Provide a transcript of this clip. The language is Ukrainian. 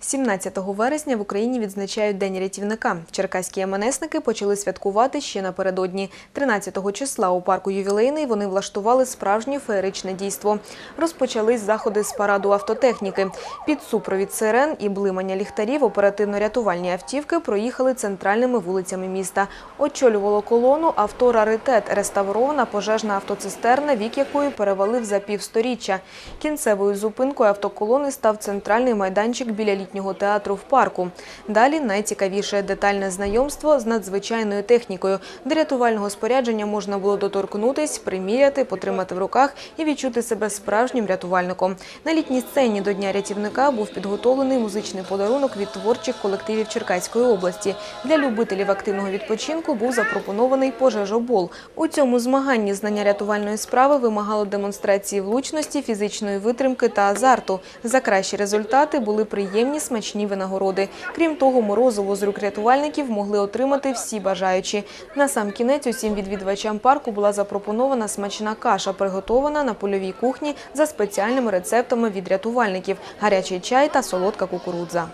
17 вересня в Україні відзначають День рятівника. Черкаські МНСники почали святкувати ще напередодні. 13 числа у парку ювілейний вони влаштували справжнє феєричне дійство. Розпочались заходи з параду автотехніки. Під супровід сирен і блимання ліхтарів оперативно-рятувальні автівки проїхали центральними вулицями міста. Очолювало колону авто «Раритет» – реставрована пожежна автоцистерна, вік якої перевалив за півсторіччя. Кінцевою зупинкою автоколони став центральний майданчик біля літнього театру в парку. Далі найцікавіше – детальне знайомство з надзвичайною технікою. До рятувального спорядження можна було доторкнутись, приміряти, потримати в руках і відчути себе справжнім рятувальником. На літній сцені до Дня рятівника був підготовлений музичний подарунок від творчих колективів Черкаської області. Для любителів активного відпочинку був запропонований пожежобол. У цьому змаганні знання рятувальної справи вимагало демонстрації влучності, фізичної витримки та азарту. За кращі результати були приємні смачні винагороди. Крім того, морозиво з рук рятувальників могли отримати всі бажаючі. На сам кінець усім відвідувачам парку була запропонована смачна каша, приготована на польовій кухні за спеціальними рецептами від рятувальників – гарячий чай та солодка кукурудза.